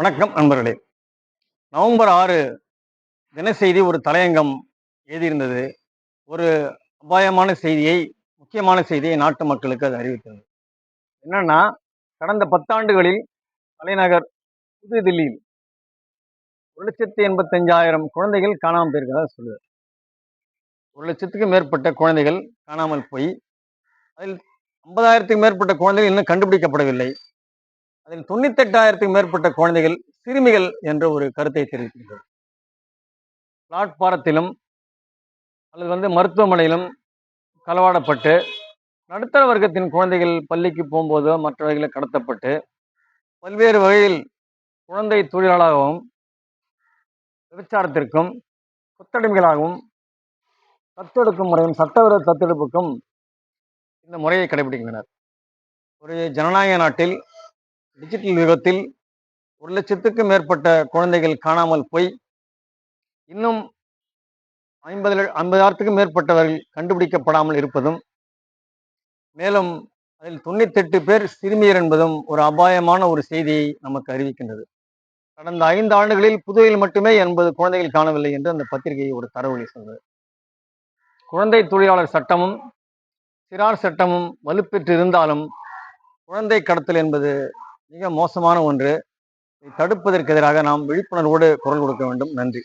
வணக்கம் நண்பர்களே. நவம்பர் ஆறு தினசெய்தி ஒரு தலையங்கம் எழுதியிருந்தது. ஒரு அபாயமான செய்தியை முக்கியமான செய்தியை நாட்டு மக்களுக்கு அது அறிவித்தது. என்னன்னா கடந்த பத்தாண்டுகளில் தலைநகர் புதுதில்லியில் ஒரு லட்சத்தி எண்பத்தஞ்சாயிரம் குழந்தைகள் காணாமல் போயிருக்கிறதா சொல்லுது. ஒரு லட்சத்துக்கு மேற்பட்ட குழந்தைகள் காணாமல் போய் அதில் ஐம்பதாயிரத்துக்கு மேற்பட்ட குழந்தைகள் இன்னும் கண்டுபிடிக்கப்படவில்லை. அதில் தொண்ணூத்தெட்டாயிரத்துக்கு மேற்பட்ட குழந்தைகள் சிறுமிகள் என்ற ஒரு கருத்தை தெரிவிக்கின்றது பிளாட்பாரத்திலும் அல்லது வந்து மருத்துவமனையிலும் களவாடப்பட்டு நடுத்தர வர்க்கத்தின் குழந்தைகள் பள்ளிக்கு போகும்போதோ மற்ற வகையில் கடத்தப்பட்டு பல்வேறு வகையில் குழந்தை தொழிலாளராகவும் விபச்சாரத்திற்கும் கொத்தடிமைகளாகவும் தத்தெடுக்கும் முறையும் சட்டவிரோத தத்தெடுப்புக்கும் இந்த முறையை கடைபிடிக்கின்றனர் ஒரு ஜனநாயக நாட்டில் டிஜிட்டல் யுகத்தில் ஒரு லட்சத்துக்கும் மேற்பட்ட குழந்தைகள் காணாமல் போய் இன்னும் ஐம்பது ஐம்பதாயிரத்துக்கும் மேற்பட்டவர்கள் கண்டுபிடிக்கப்படாமல் இருப்பதும் மேலும் அதில் தொண்ணூத்தெட்டு பேர் சிறுமியர் என்பதும் ஒரு அபாயமான ஒரு செய்தியை நமக்கு அறிவிக்கின்றது. கடந்த ஐந்து ஆண்டுகளில் புதுவையில் மட்டுமே எண்பது குழந்தைகள் காணவில்லை என்று அந்த பத்திரிகை ஒரு தரவழி சொல்றது குழந்தை தொழிலாளர் சட்டமும் சிறார் சட்டமும் வலுப்பெற்று இருந்தாலும் குழந்தை கடத்தல் என்பது மிக மோசமான ஒன்று. தடுப்பதற்கு எதிராக நாம் விழிப்புணர்வோடு குரல் கொடுக்க வேண்டும். நன்றி.